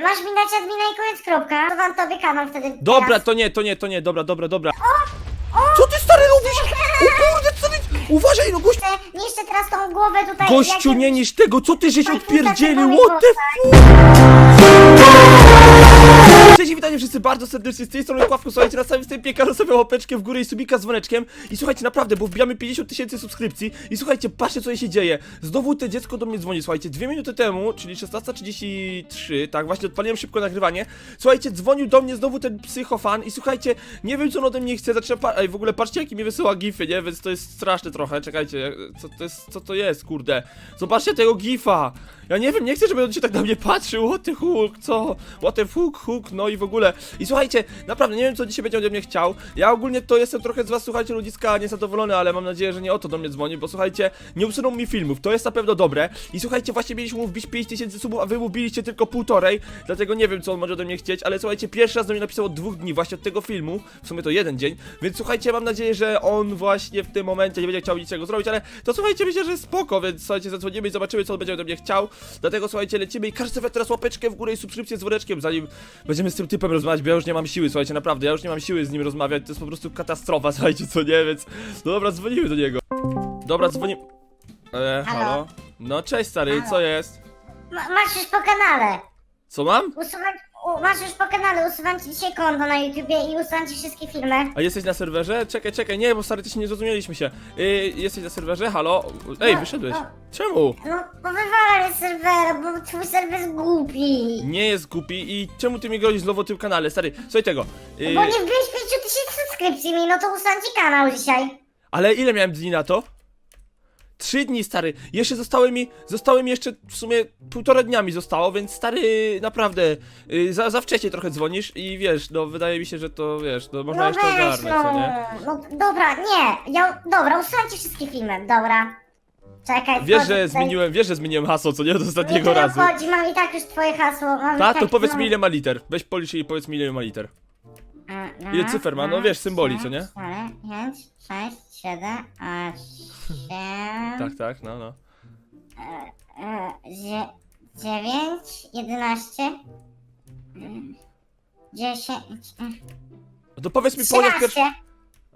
Masz mi dać admina i koniec kropka. To wam tobie kanał wtedy. Dobra, teraz. to nie, to nie, to nie, dobra, dobra, dobra. Co ty stary robisz? O kurde, co ty... Uważaj, no gość... Jeszcze- Niszczę teraz tą głowę tutaj. Gościu, jak- nie niż tego, co ty żeś odpierdzielił, what the tak. Cześć, witajcie wszyscy bardzo serdecznie z tej strony Kławku, słuchajcie, na samym wstępie każę sobie łapeczkę w górę i subika z dzwoneczkiem. I słuchajcie, naprawdę, bo wbijamy 50 tysięcy subskrypcji. I słuchajcie, patrzcie co się dzieje, znowu te dziecko do mnie dzwoni, słuchajcie, dwie minuty temu, czyli 16.33, tak, właśnie odpaliłem szybko nagrywanie, słuchajcie, dzwonił do mnie znowu ten psychofan i słuchajcie, nie wiem co on ode mnie chce, zaczyna, pa- ej, w ogóle patrzcie jaki mi wysyła gify, nie, więc to jest straszne trochę, czekajcie, co to jest, co to jest, kurde, zobaczcie tego gifa, ja nie wiem, nie chcę, żeby on się tak na mnie patrzył, what the hook, co, what the hook, no i w ogóle. I słuchajcie, naprawdę nie wiem, co dzisiaj będzie ode mnie chciał. Ja ogólnie to jestem trochę z was, słuchajcie, ludziska niezadowolony, ale mam nadzieję, że nie o to do mnie dzwoni, bo słuchajcie, nie usuną mi filmów, to jest na pewno dobre. I słuchajcie, właśnie mieliśmy mu wbić 5000 subów, a wy mu biliście tylko półtorej, dlatego nie wiem, co on może ode mnie chcieć, ale słuchajcie, pierwszy raz do mnie napisał od dwóch dni, właśnie od tego filmu, w sumie to jeden dzień, więc słuchajcie, mam nadzieję, że on właśnie w tym momencie nie będzie chciał niczego zrobić, ale to słuchajcie, myślę, że jest spoko, więc słuchajcie, zadzwonimy i zobaczymy, co on będzie ode mnie chciał. Dlatego słuchajcie, lecimy i każdy teraz łapeczkę w górę i subskrypcję z woreczkiem, zanim będziemy z tym typem rozmawiać, bo ja już nie mam siły, słuchajcie, naprawdę, ja już nie mam siły z nim rozmawiać, to jest po prostu katastrofa, słuchajcie, co nie, więc no dobra, dzwonimy do niego. Dobra, dzwonimy. E, halo? Halo? No cześć stary, Halo? co jest? Ma, masz już po kanale. Co mam? U, masz już po kanale. Usuwam ci dzisiaj konto na YouTubie i usuwam ci wszystkie filmy. A jesteś na serwerze? Czekaj, czekaj, nie, bo stary, ty się nie zrozumieliśmy się. Y, jesteś na serwerze? Halo? Ej, No, wyszedłeś. no. Czemu? No, bo wywalę z serwera, bo twój serwer jest głupi. Nie jest głupi i czemu ty mi grozisz znowu tym kanale? Stary, słuchaj tego. Y, Bo nie wbiłeś 5000 subskrypcji mi, no to usuwam ci kanał dzisiaj. ale ile miałem dni na to? Trzy dni, stary. Jeszcze zostały mi, zostały mi jeszcze w sumie półtora dnia mi zostało, więc stary, naprawdę, y, za, za wcześnie trochę dzwonisz i wiesz, no wydaje mi się, że to, wiesz, no można No jeszcze ogarnąć, co nie? no. no. Dobra, nie. Ja, dobra, usuwam ci wszystkie filmy, dobra. Czekaj, Wiesz, wchodzę że tutaj. zmieniłem, wiesz, że zmieniłem hasło, co nie, od Mnie ostatniego to nie razu. obchodzi, mam i tak już twoje hasło. Mam i Tak, tak, to powiedz no. mi ile ma liter. Weź policz i powiedz mi ile ma liter. A, Ile cyfer ma? No dwa, wiesz, symboli, co nie? cztery, pięć, sześć, siedem, osiem, Tak, tak, no, no. e, dzie- dziewięć, jedenaście, mm, dziesięć, e, No to powiedz mi powiedz pierwszą. trzynaście.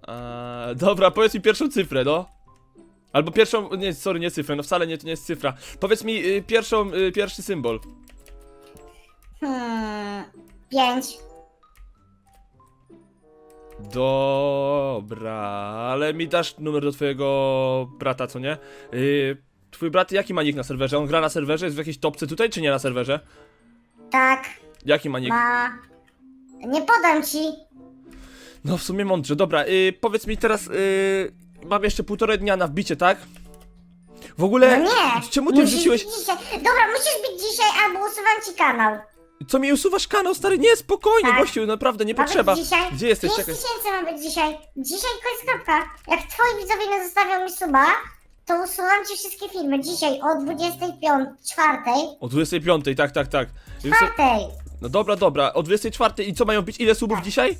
Eee, dobra, powiedz mi pierwszą cyfrę, no. Albo pierwszą, nie, sorry, nie cyfrę, no wcale nie, to nie jest cyfra. Powiedz mi y, pierwszą, y, pierwszy symbol. Hmm, pięć. Dobra, ale mi dasz numer do twojego brata, co nie? Y, twój brat jaki ma nick na serwerze? On gra na serwerze? Jest w jakiejś topce tutaj, czy nie na serwerze? Tak, Jaki ma nick? ma. Nie podam ci. No w sumie mądrze, dobra, y, powiedz mi teraz, y, mam jeszcze półtorej dnia na wbicie, tak? W ogóle, No nie. czemu ty musisz wrzuciłeś, Dzisiaj. Dobra, musisz być dzisiaj albo usuwam ci kanał. Co mi usuwasz kanał, stary, nie, spokojnie, Tak. gościu, naprawdę, nie być potrzeba. dzisiaj. Gdzie jesteś, 5 czekaj. tysięcy ma być dzisiaj. Dzisiaj kropka. Jak twoi widzowie nie zostawią mi suba, to usuwam ci wszystkie filmy. Dzisiaj o 25, czwartej, O 25, tak, tak, tak. Czwartej. No dobra, dobra, o 24 i co mają być, ile subów dzisiaj?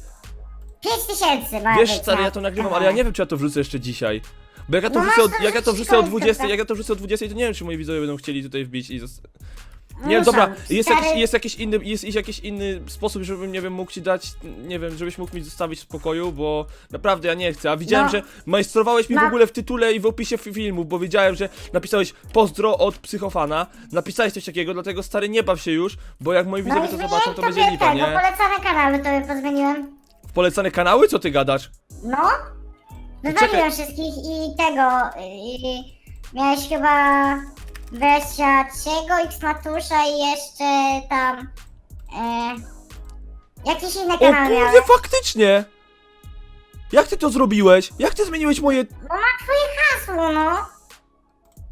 5 tysięcy ma Wiesz, być stary, na ja to nagrywam, ale ja nie wiem, czy ja to wrzucę jeszcze dzisiaj. Bo jak ja to No wrzucę, masz od, to jak ja to wrzucę o koniec 20, kropka. jak ja to wrzucę o 20, to nie wiem, czy moi widzowie będą chcieli tutaj wbić i... Nie, dobra, jest jakiś, jest jakiś inny, jest jakiś inny sposób, żebym, nie wiem, mógł ci dać, nie wiem, żebyś mógł mi zostawić w spokoju, bo naprawdę ja nie chcę, a widziałem, No. że majstrowałeś mi w ogóle w tytule i w opisie fi- filmu, bo wiedziałem, że napisałeś pozdro od psychofana, napisałeś coś takiego, dlatego stary, nie baw się już, bo jak moi No widzowie to zobaczą, to będzie lipa, tego, nie? polecane kanały tobie pozmieniłem. Polecane kanały? Co ty gadasz? No. Wywaliłem wszystkich i tego, i miałeś chyba Wesiaciego, X Matusza i jeszcze tam, e, jakieś inne O kanały miałem. kurde, faktycznie! Jak ty to zrobiłeś? Jak ty zmieniłeś moje... No ma twoje hasło, no.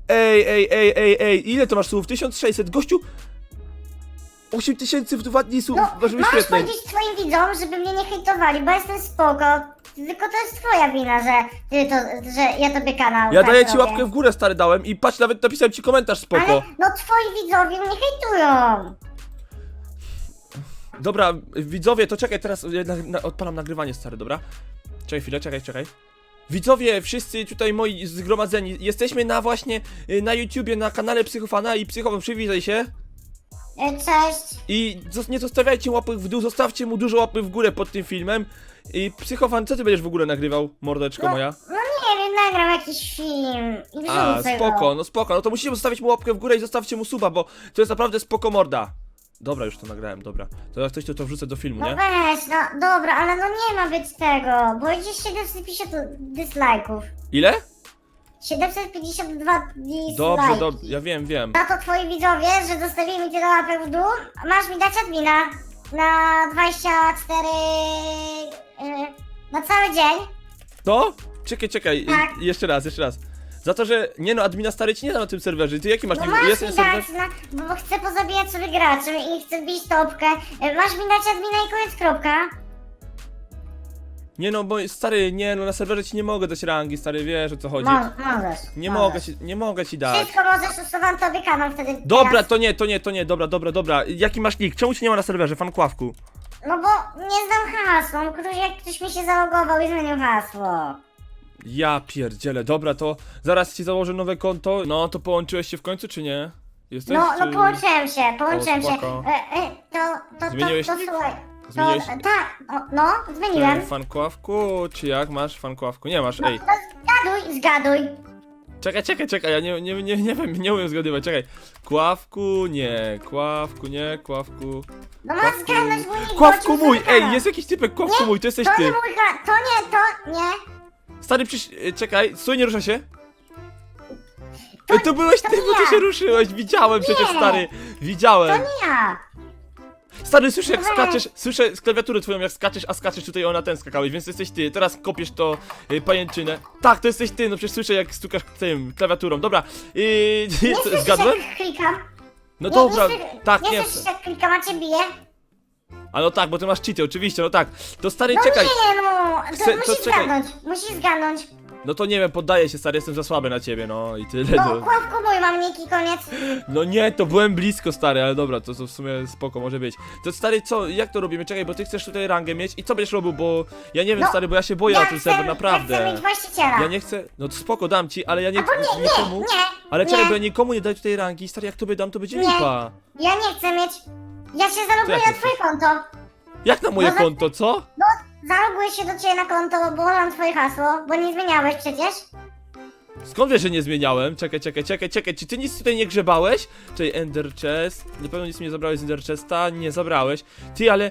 Ej, ej, ej, ej, ej, ile to masz słów? 1600, gościu! 8000 w dwa dni słów, No, ważyły możesz powiedzieć swoim widzom, żeby mnie nie hejtowali, bo jestem spoko. Tylko to jest twoja wina, że ty to, że ja tobie kanał Ja tak daję ci robię. łapkę w górę, stary, dałem i patrz, nawet napisałem ci komentarz spoko. Ale no twoi widzowie mnie hejtują. Dobra, widzowie, to czekaj, teraz na, na, odpalam nagrywanie, stary, dobra? Czekaj chwilę, czekaj, czekaj. Widzowie, wszyscy tutaj moi zgromadzeni, jesteśmy na właśnie, y, na YouTubie, na kanale Psychofana i Psychofan, przywitaj się. E, Cześć. I zos- nie zostawiajcie łapek w dół, zostawcie mu dużo łapy w górę pod tym filmem. I psychofan, co ty będziesz w ogóle nagrywał, mordeczko moja? No nie wiem, nagram jakiś film i A, wrzucę spoko, go. no spoko, no to musicie zostawić mu łapkę w górę i zostawcie mu suba, bo to jest naprawdę spoko morda. Dobra, już to nagrałem, dobra. To jak coś to, to wrzucę do filmu, No nie? weź, no dobra, ale no nie ma być tego, bo idzie 750 dislike'ów. Ile? 752 dislike'i. Dobrze, dobrze, ja wiem, wiem. Za to twoi widzowie, że zostawili mi tyle łapek w dół, masz mi dać admina na 24... Yy, na cały dzień. To? Czekaj, czekaj, Tak. y, jeszcze raz, jeszcze raz. Za to, że, nie no, admina stary ci nie da na tym serwerze, ty jaki masz No masz mi dać, na, bo, chcę pozabijać sobie graczy i chcę wbić topkę. Yy, Masz mi dać admina i koniec, kropka. Nie no, bo stary, nie no, na serwerze ci nie mogę dać rangi, stary, wiesz o co chodzi. Mo możesz. Nie możesz. mogę ci, nie mogę ci dać. Wszystko możesz, usuwam tobie kanał wtedy. Dobra, teraz. to nie, to nie, to nie, dobra, dobra, dobra. Jaki masz nick? Czemu cię nie ma na serwerze, fankławku? No bo nie znam hasła, ktoś, jak ktoś mi się zalogował i zmienił hasło. Ja pierdzielę, dobra, to zaraz ci założę nowe konto. No, to połączyłeś się w końcu, czy nie? Jesteś, No, no czy... połączyłem się, połączyłem się. spoko. E, e, to, to, Zmieniłeś to, to nick? słuchaj. To, Zmieniłeś? tak, o, no, zmieniłem. Czy fankławku, czy jak masz fankławku? Nie masz, ej. No, zgaduj, zgaduj. Czekaj, czekaj, czekaj, ja nie, nie, nie, nie wiem, nie umiem zgadywać, czekaj. Kławku, nie, kławku, nie, kławku. No masz zgadnąć mój nick, Kławku bo mój, ej, jest jakiś typek, kławku Nie, mój, to jesteś To nie ty. mój to nie, to nie. Stary, przyś... e, czekaj, stój, nie rusza się. To- E, to byłeś to ty, bo ty ja. się ruszyłeś, widziałem przecież, Nie. stary, To widziałem. nie ja. Stary, słyszę jak skaczesz, słyszę z klawiatury twoją jak skaczesz, a skaczesz tutaj o na ten skakałeś, więc to jesteś ty. Teraz kopiesz to y, pajęczynę. Tak, to jesteś ty, no przecież słyszę jak stukasz tym klawiaturą. Dobra, yy, Nie słyszysz zgadłem? jak klikam. No Nie, dobra, nie, tak, nie. nie. słyszysz jak klikam, a cię bije? A no tak, bo ty masz cheaty, oczywiście, no tak. To stary, No czekaj. nie, no. To Chcę- to musisz czekaj. zgadnąć, musisz zgadnąć. No to nie wiem, poddaję się, stary, jestem za słaby na ciebie, no i tyle. No, No, kławku mój mam niki, koniec. no nie, to byłem blisko, stary, ale dobra, to, to w sumie spoko może być. To stary, co, jak to robimy? Czekaj, bo ty chcesz tutaj rangę mieć i co będziesz robił, bo ja nie wiem, No, stary, bo ja się boję na tym chcę, serwer, Ja naprawdę. chcę mieć właściciela. Ja nie chcę. No to spoko, dam ci, ale ja nie Albo nie, nikomu. nie, nie. ale nie. czekaj, bo ja nikomu nie daję tutaj rangi, stary, jak tobie dam, to będzie Nie. lipa. Ja nie chcę mieć. Ja się zaloguję na nie twoje konto. Jak na moje No konto, co? No, zaloguję się do ciebie na konto, bo mam twoje hasło, bo nie zmieniałeś przecież. Skąd wiesz, że nie zmieniałem? Czekaj, czekaj, czekaj, czekaj, czy ty nic tutaj nie grzebałeś? Czekaj, Ender Chest, na pewno nic mi nie zabrałeś z Ender Chesta, nie zabrałeś. Ty, ale...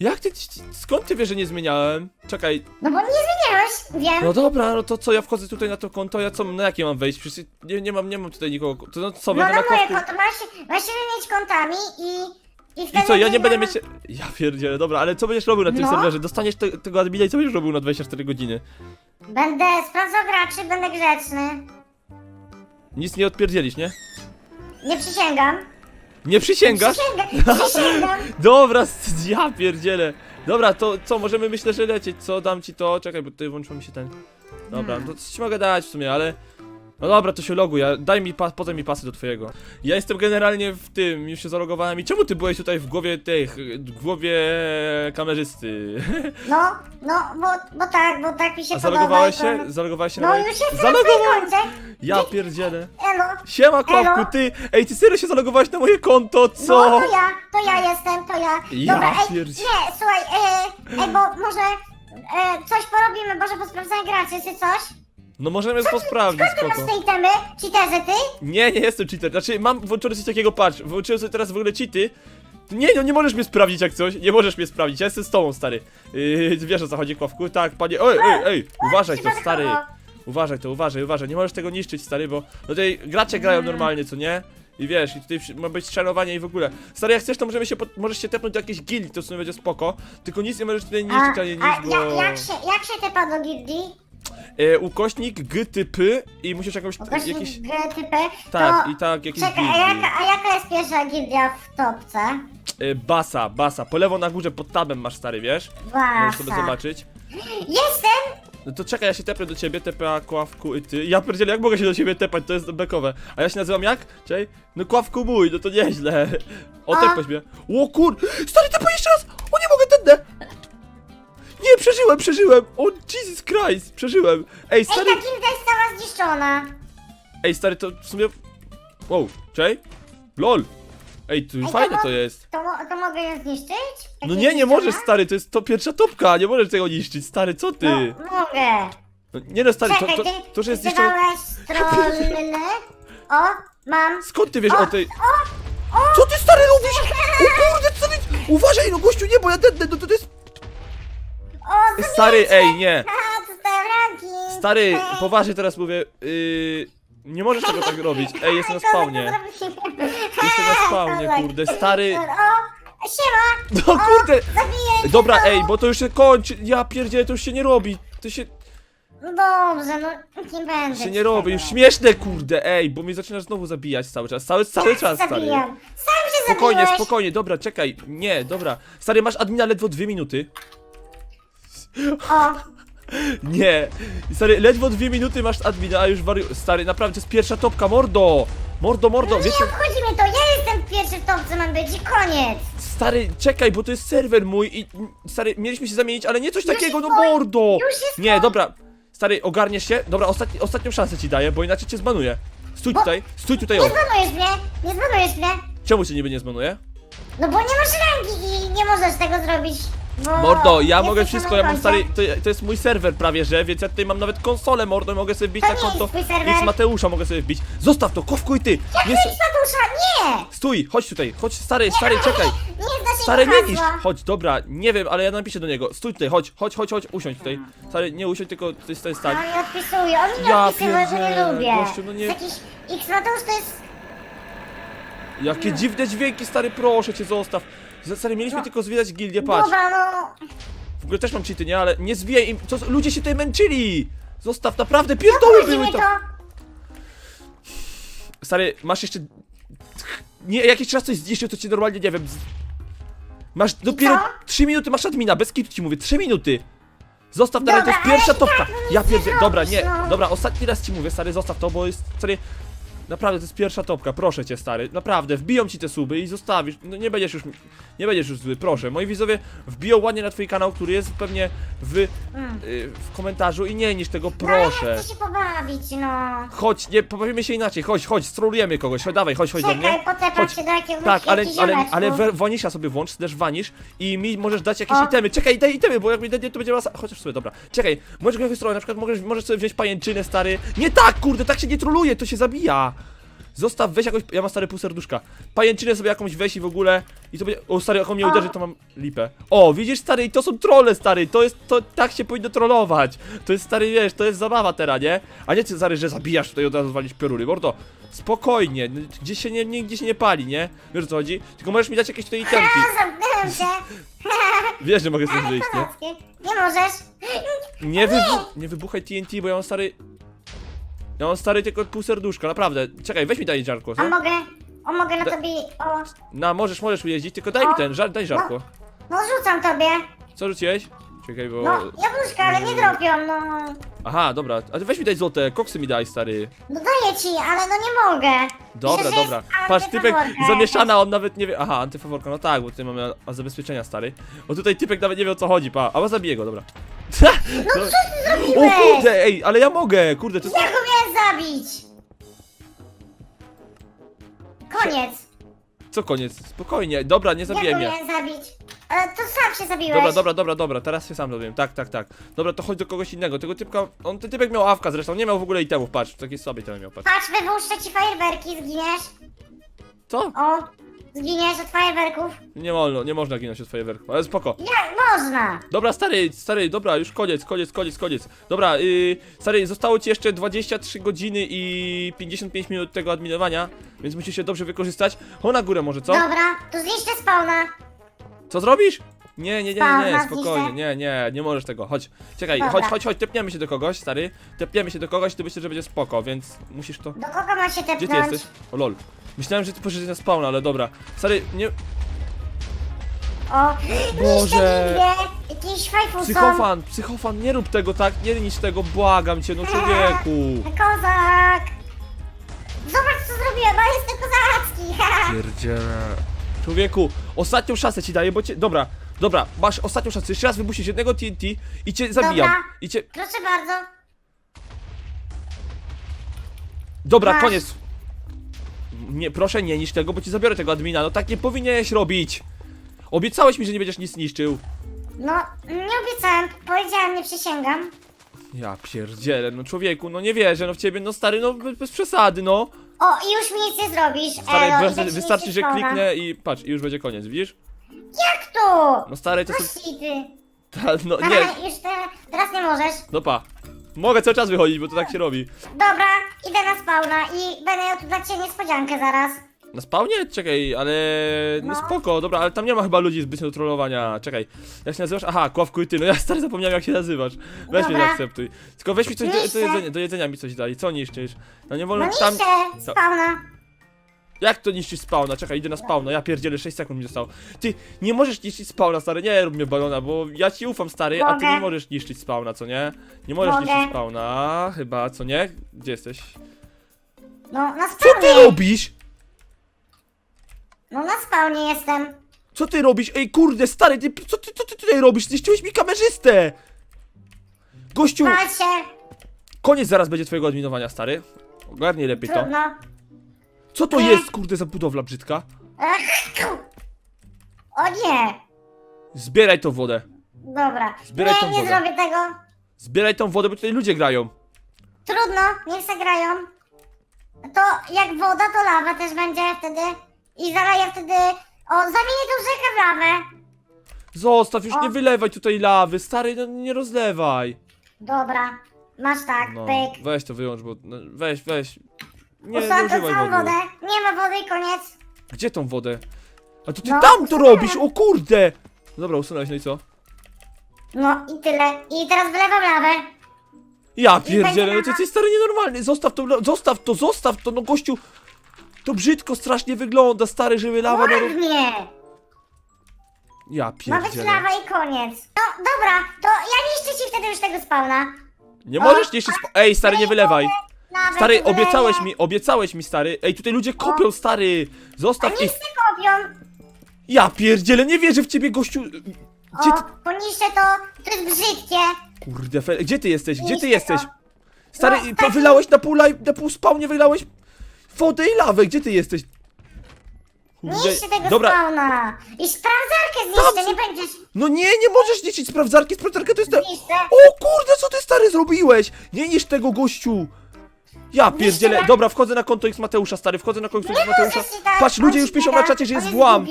Jak ty, skąd ty wiesz, że nie zmieniałem? Czekaj, No bo nie zmieniałeś, wiem. no dobra, no to co, ja wchodzę tutaj na to konto, ja co, na jakie mam wejść? Przecież nie, nie mam, nie mam tutaj nikogo, to no co, No będę na na moje konto, masz, masz się wymienić kontami i... I, co, ja nie będę mieć... Ja pierdzielę, dobra, ale co będziesz robił na tym No. serwerze? Dostaniesz te, tego admina i co będziesz robił na 24 godziny? Będę sprawdzał graczy, będę grzeczny. Nic nie odpierdzielisz, nie? Nie przysięgam. Nie przysięgasz? Przysięgam, przysięgam. Dobra, s- ja pierdzielę. Dobra, to co, możemy myślę, że lecieć, co, dam ci to, czekaj, bo tutaj włączył mi się ten... Dobra, Hmm. to coś ci mogę dać w sumie, ale... No dobra, to się loguj, ja, daj mi pas, potem mi pasy do twojego. Ja jestem generalnie w tym, już się zalogowałem i czemu ty byłeś tutaj w głowie tych, w głowie kamerzysty? No, no, bo, bo tak, bo tak mi się A podoba. zalogowałeś i to- się? Zalogowałeś się na No moje... już jestem Zalogowałem! na twoim koncie. Ja pierdzielę. Elo. Siema, Kławku, Elo. ty! Ej, ty serio się zalogowałeś na moje konto, No co? to ja, to ja jestem, to ja. Ja Dobra, ej, pierdzie- nie, słuchaj, e, ej, bo może e, coś porobimy, może posprawdzamy graczy, czy coś? No możemy posprawdzić, Skąd ty masz spoko. te itemy? Cheaterzy ty? Nie, nie jestem cheater. Znaczy, mam włączony coś takiego, patrz, włączyłem sobie teraz w ogóle cheaty. Nie, no nie możesz mnie sprawdzić jak coś, nie możesz mnie sprawdzić, ja jestem z tobą, stary. Yy, wiesz o co chodzi, Kławku? Tak, panie, ej, ej, ej, uważaj to, stary. Uważaj to, uważaj, uważaj, nie możesz tego niszczyć, stary, bo no tutaj gracze grają Mm. normalnie, co nie? I wiesz, i tutaj przy- ma być szanowanie i w ogóle. Stary, jak chcesz, to możemy się, pod, możesz się tepnąć do jakiejś gildii, to w sumie będzie spoko. Tylko nic nie możesz tutaj niszczyć, ani nic, bo... ja, jak się, jak się tepa do gildii? E, ukośnik gtypy i musisz jakąś, Jakiś... jakiś... typy? Tak, to... i tak, jakiś Czekaj, a gildii. jaka, a jaka jest pierwsza gildia w topce? E, basa, basa, po lewo na górze pod tabem masz, stary, wiesz? Możesz sobie zobaczyć. Jestem! No to czekaj, ja się tepnę do ciebie, tepa, Kławku i ty. Ja pierdzielę, jak mogę się do ciebie tepać, to jest bekowe. A ja się nazywam jak? Czekaj. No Kławku mój, no to nieźle. O, A? tepać mnie. O kur... Stary, tepaj jeszcze raz! O, nie mogę, tędy! Nie, przeżyłem, przeżyłem! O, Jesus Christ, przeżyłem! Ej, Ej, stary, ta gildia jest cała zniszczona. ej, stary, to w sumie... Wow, czekaj. LOL! Ej, tu Ej, fajne to jest. To, mo- to mogę ją zniszczyć? No nie, nie możesz, stary, to jest to pierwsza topka, nie możesz tego niszczyć, stary, co ty? No, mogę. No, nie no, stary, to, Czekaj, to, ty to, że jest jeszcze... O, mam. Skąd ty wiesz O, o tej... Co ty, stary, robisz? O kurde, co ty... Uważaj, no gościu, nie, bo ja dednę, no to, to jest... O, Stary, ej, nie. Stary, poważnie teraz mówię, yy, nie możesz tego tak robić. Ej, jestem na spawnie. Jestem na spawnie, Tak. kurde, stary. O, siema. No kurde. Zabiję Dobra, ej, bo to już się kończy. Ja pierdzielę, to już się nie robi. To się, No dobrze, no nie będę. się ci nie robi, tego. już śmieszne, kurde, ej, bo mnie zaczynasz znowu zabijać cały czas, cały, cały Ja czas, stary. zabijam. Sam się Spokojnie, zabiłeś. spokojnie, dobra, czekaj, nie, dobra. Stary, masz admina ledwo dwie minuty. O, Nie, stary, ledwo dwie minuty masz admina, a już wariu... Stary, naprawdę, to jest pierwsza topka, mordo! Mordo, mordo, wiecie... nie obchodzi mnie to, ja jestem pierwszy w topce mam być i koniec. Stary, czekaj, bo to jest serwer mój i stary, mieliśmy się zamienić, ale nie coś takiego, no jest mordo! już jest Nie, dobra. Stary, ogarniesz się? Dobra, ostatni, ostatnią szansę ci daję, bo inaczej cię zbanuję. Stój tutaj, stój tutaj, Nie o. zbanujesz mnie, nie zbanujesz mnie. Czemu cię niby nie zbanuję? No bo nie masz rangi i nie możesz tego zrobić. Bo Mordo, ja mogę wszystko, ja mam stary, to, to jest mój serwer prawie, że, więc ja tutaj mam nawet konsolę, mordo, mogę sobie wbić To na nie konto. jest twój serwer. X Mateusza mogę sobie wbić. Zostaw to, kowkuj ty! Jak Nie, s- Tatusza, nie! stój, chodź tutaj, chodź, stary, stary, czekaj. Nie znasz Stary, nie hasła. Chodź, dobra, nie wiem, ale ja napiszę do niego. Stój tutaj, chodź, chodź, chodź, chodź, usiądź tutaj. Stary, nie usiądź, tylko tutaj stary, No stań. on nie odpisuje, on mi nie Ja odpisuje, bo nie pierdzielę, lubię. gościu, no nie- Jakiś X Mateusz to jest... Jakie dziwne dźwięki, stary, proszę cię, zostaw. Z- Stary, mieliśmy No. tylko zwijać gildię, patrz. No... W ogóle też mam cheaty, nie? Ale nie zwijaj im, co, ludzie się tutaj męczyli! Zostaw, naprawdę, pierdoły Obchodzi były to. to. Stary, masz jeszcze... Nie, jakiś czas coś zniszczył, to ci normalnie, nie wiem... z- Masz dopiero co? 3 minuty, masz admina, bez kitu ci mówię, 3 minuty! Zostaw teraz, to Dobra, jest pierwsza i tak topka! no nic Ja nie pierdzie... Dobra, zrobisz, nie, no. dobra, ostatni raz ci mówię, stary, zostaw to, bo jest, stary... Naprawdę, to jest pierwsza topka, proszę cię, stary, naprawdę, wbiją ci te suby i zostawisz, no nie będziesz już, nie będziesz już zły, proszę. Moi widzowie wbiją ładnie na twój kanał, który jest pewnie w, y, w komentarzu i nie niż tego, No, ale proszę. ja chcę się pobawić, no. Chodź, nie, pobawimy się inaczej, chodź, chodź, strolujemy kogoś, chodź, dawaj, chodź, chodź do mnie. Czekaj, potepać Chodź. się do jakiegoś Tak, ale, ale, ale we- Wanisza sobie włącz, też Wanisz i mi możesz dać jakieś O. itemy. Czekaj, daj itemy, bo jak mi daj, to będzie masa... Chociaż sobie, dobra. Czekaj, możesz go wystroić, na przykład możesz, możesz sobie wziąć pajęczynę, stary. Nie tak, kurde, tak się nie troluje, to się zabija. Zostaw, weź jakąś, ja mam stary pół serduszka. Pajęczynę sobie jakąś weź i w ogóle i to będzie, o stary, jak on mnie uderzy, to mam lipę. O, widzisz stary, i to są trolle, stary, to jest, to tak się powinno trollować. To jest stary, wiesz, to jest zabawa teraz, nie? A nie ty, stary, że zabijasz tutaj od razu walić pioruny, mordo. Spokojnie, no, gdzieś się nie, nigdzie się nie pali, nie? Wiesz o co chodzi? Tylko możesz mi dać jakieś tutaj itemki. Zamknąłem się. Wiesz, że mogę stąd wyjść, nie? Nie możesz. Nie, wybu nie wybuchaj TNT, bo ja mam stary... Ja mam stary tylko pół serduszka, naprawdę. Czekaj, weź mi daj żarko, A mogę... O, mogę na Da- tobie... O, No, możesz, możesz ujeździć, tylko daj mi ten, żar daj żarko. no rzucam tobie. Co rzuciłeś? Czekaj, bo... No, jabłuszka, ale nie dropią, no. Aha, dobra, a ty weź mi daj złote, koksy mi daj, stary. No daję ci, ale no nie mogę. Dobra, że dobra. jest Patrz, typek antyfaworka. zamieszana, on nawet nie wie... Aha, antyfaworka, no tak, bo tutaj mamy a, zabezpieczenia, stary. Bo tutaj typek nawet nie wie o co chodzi, pa. A bo zabiję go, dobra. No co ty O zrobiłeś? kurde, ej, ale ja mogę, kurde, to jest... Go zabić. Koniec. Co koniec? Spokojnie, dobra, nie Ja zabijaj go mnie. miałem zabić. Ale to sam się zabiłeś. Dobra, dobra, dobra, dobra, teraz się sam zrobiłem, tak, tak, tak. Dobra, to chodź do kogoś innego, tego typka, on, ten typek miał awka zresztą, nie miał w ogóle itemów, patrz, taki sobie ten miał, patrz. Patrz, wypuszczę ci fajerwerki, zginiesz. Co? O, zginiesz od fajerwerków. Nie wolno, nie można ginąć od fajerwerków, ale spoko. Jak można? Dobra, stary, stary, dobra, już koniec, koniec, koniec, koniec. Dobra, yy, stary, zostało ci jeszcze 23 godziny i 55 minut tego adminowania, więc musisz się dobrze wykorzystać. Chodź na górę może, co? Dobra, to zniszczę spawna. Co zrobisz? Nie, nie, nie, nie, nie, Spawna spokojnie, zniszczę. nie, nie, nie możesz tego, chodź. Czekaj, Dobra. chodź, chodź, chodź, tepniemy się do kogoś, stary. Tepniemy się do kogoś, to myślę, że będzie spoko, więc musisz to... Do kogo ma się Gdzie ty tepnąć? jesteś? O lol. Myślałem, że ty poszedłeś na spawna, ale dobra. Stary, nie... O, Boże. fajfus są. Psychofan, psychofan, nie rób tego tak, nie niż tego, błagam cię, no człowieku. Kozak. Zobacz co zrobiłem, a jestem kozacki. Pierdziele. Człowieku, ostatnią szansę ci daję, bo cię... Dobra, dobra, masz ostatnią szansę, jeszcze raz wybusisz jednego TNT i cię zabijam. Dobra. I cię... Proszę bardzo. Dobra, Masz. koniec. Nie, proszę nie niszcz tego, bo ci zabiorę tego admina, no tak nie powinieneś robić. Obiecałeś mi, że nie będziesz nic niszczył. No, nie obiecałem, powiedziałem, nie przysięgam. Ja pierdzielę, no człowieku, no nie wierzę, no w ciebie, no stary, no bez, bez przesady, no. O, i już mi nic nie zrobisz, Stary, Elo, wystarczy- ci że spawna. kliknę i patrz, i już będzie koniec, widzisz? Jak to? No stary, to są... Masz. Ta, no nie, Aha, już te, teraz nie możesz. no pa. Mogę cały czas wychodzić, bo to tak się robi. Dobra, idę na spawna i będę miał tu dla ciebie niespodziankę zaraz. Na spawnie? Czekaj, ale... No No. spoko, dobra, ale tam nie ma chyba ludzi zbytnio do trollowania. Czekaj, jak się nazywasz? Aha, Kławku i ty, no ja stary zapomniałem jak się nazywasz. Weź mnie Dobra. zaakceptuj. Tylko weź mi coś do, do, Niszczę. jedzenia, do jedzenia mi coś daj, co niszczysz? No nie wolno No tam... niszczę spawna. Jak to niszczysz spawna? Czekaj, idę na spawna, ja pierdzielę 6 sekund mi zostało. Ty, nie możesz niszczyć spawna, stary, nie rób mnie balona, bo ja ci ufam, stary, a ty Mogę. nie możesz niszczyć spawna, co nie? Nie możesz Mogę. niszczyć spawna, chyba, co nie? Gdzie jesteś? No, na Co spawnie. ty robisz? No, na spawnie jestem. Co ty robisz? Ej, kurde, stary, ty, co ty, co ty tutaj robisz? Zniszczyłeś mi kamerzystę! Gościu, się. koniec zaraz będzie twojego odminowania, stary. Ogarnij lepiej to. Trudno. Co to Nie. jest, kurde, za budowla brzydka? O nie. Zbieraj tą wodę. Dobra. Zbieraj tą nie, nie wodę. zrobię tego. Zbieraj tą wodę, bo tutaj ludzie grają. Trudno, niech se grają. To jak woda, to lawa też będzie wtedy. I zaleję wtedy... O, zamienię tą rzekę w lawę. Zostaw, już O. nie wylewaj tutaj lawy, stary, no nie rozlewaj. Dobra. Masz tak, No, pyk. weź to wyłącz, bo no, weź, weź. Nie, nie tą używaj całą wody. wodę. Nie ma wody i koniec. Gdzie tą wodę? A to ty No, tam to robisz, o kurde! Dobra, usunąłeś, no i co? No i tyle. I teraz wylewam lawę. Ja pierdzielę, no ty jesteś stary nienormalny, zostaw to, zostaw to, zostaw to, no gościu! To brzydko strasznie wygląda, stary, żeby lawa no... Ładnie. Ja Ma być pierdzielę. lawa i koniec. No dobra, to ja niszczę ci wtedy już tego spawna. Nie możesz jeszcze sp... Ej, stary, nie wylewaj! Lawę Stary, obiecałeś mi, obiecałeś mi, stary. Ej, tutaj ludzie kopią, stary! A Zostaw ich! se kopią. Ja pierdzielę, nie wierzę w ciebie, gościu! Gdzie O, ty... to. To jest brzydkie. Kurde, fe... gdzie ty jesteś? Gdzie ty jesteś? to. Stary, No, tak. wylałeś na pół, laj... na pół spawnie, wylałeś wodę i lawę, gdzie ty jesteś? Kurde, Niszczę tego Dobra, spawna. I sprawdzarkę zniszczę, Dobrze. nie będziesz... no nie, nie możesz niszczyć sprawdzarki, sprawdzarka to jest... Niszczę. O kurde, co ty stary zrobiłeś? Nie niż tego gościu! Ja pierdzielę, dobra, wchodzę na konto X Mateusza, stary, wchodzę na konto X Nie Mateusza. tak, Patrz, ludzie już piszą na czacie, że jest włam.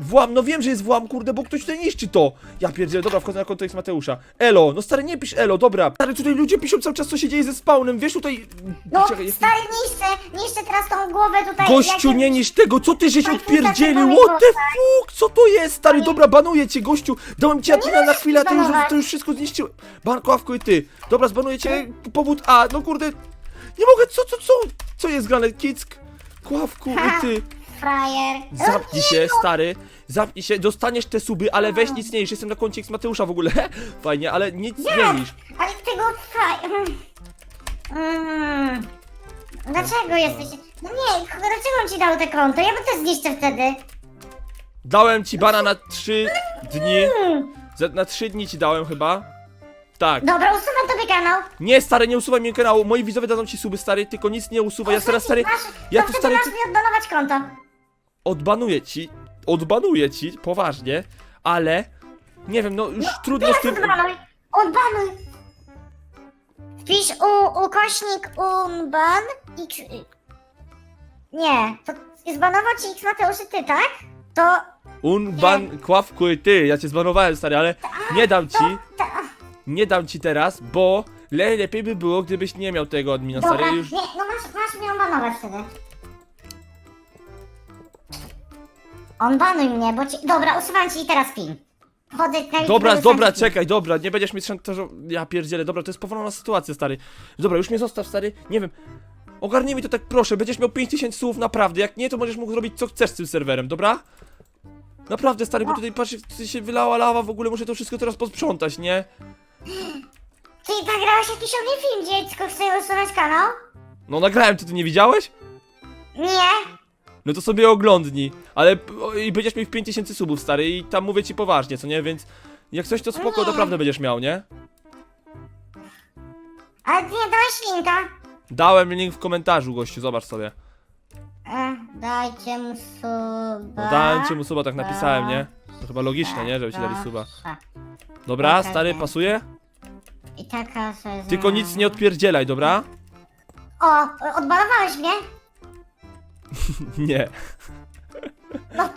Włam, no wiem, że jest włam, kurde, bo ktoś tutaj niszczy to. Ja pierdzielę, dobra, wchodzę na konto X Mateusza. Elo, no stary, nie pisz Elo, dobra. Stary, tutaj ludzie piszą cały czas, co się dzieje ze spawnem, wiesz, tutaj... No, Czekaj, jest- stary, niszczę, niszczę teraz tą głowę tutaj. Gościu, nie niż tego, co ty żeś odpierdzielił, what the fuck, co to jest, stary, dobra, banuję cię, gościu, dałem ci No admina na chwilę, a ty już, to już wszystko zniszczyłem. Bankowku i ty, dobra, zbanuję cię, powód A, no kurde, nie mogę, co, co, co, co jest grane, kick, kławku i ty. Frajer. Zamknij się, stary. Zamknij się, dostaniesz te suby, ale weź nic nie niż. Jestem na koncie X Mateusza w ogóle. Fajnie, ale nic nie niż. Ale tego fraj... Mm. Dlaczego jesteś... No nie, dlaczego on ci dał te konto? Ja bym też zniszczę wtedy. Dałem ci bana na trzy dni. Mm. Za- Na trzy dni ci dałem chyba. Tak. Dobra, usuwam tobie kanał. Nie, stary, nie usuwaj mi kanału. Moi widzowie dadzą ci suby, stary, tylko nic nie usuwaj. Ja teraz, stary, Masz, ja to tu, stary, masz mi odbanować konto. odbanuję ci. Odbanuję ci, poważnie, ale... Nie wiem, no już trudno z Teraz tym... odbanuj. Odbanuj. Wpisz u, ukośnik unban x... Nie, to zbanował ci x ty, tak? To... Unban, kławku i ty. Ja cię zbanowałem, stary, ale nie dam ci. ta, Nie dam ci teraz, bo le lepiej by było, gdybyś nie miał tego admina, dobra, stary. Już... nie, no masz, masz mnie odbanować wtedy. On banuj mnie, bo ci... Dobra, usuwam ci i teraz pin. Chodzę na Dobra, dobra, czekaj, dobra, nie będziesz mi szantażował. Ja pierdzielę, dobra, to jest powolna sytuacja, stary. Dobra, już mnie zostaw, stary, nie wiem. Ogarnij mi to tak proszę, będziesz miał 5000 słów, naprawdę. Jak nie, to będziesz mógł zrobić co chcesz z tym serwerem, dobra? Naprawdę, stary, bo tutaj patrz, się wylała lawa, w ogóle muszę to wszystko teraz posprzątać, nie? Ty nagrałeś jakiś o mnie film, dziecko, chcesz usunąć kanał? No nagrałem, ty to nie widziałeś? Nie. No to sobie oglądnij, ale p- o, i będziesz miał 5000 subów, stary, i tam mówię ci poważnie, co nie, więc jak coś to spoko, Nie. naprawdę będziesz miał, nie? Ale ty nie dałeś linka. Dałem link w komentarzu, gościu, zobacz sobie. E, dajcie mu suba. No dałem ci mu suba, tak napisałem, nie? To chyba logiczne, nie? Żeby ci dali suba. Dobra, stary, pasuje? I taka, że... Tylko nic nie odpierdzielaj, dobra? O, odbalowałeś mnie? Nie. No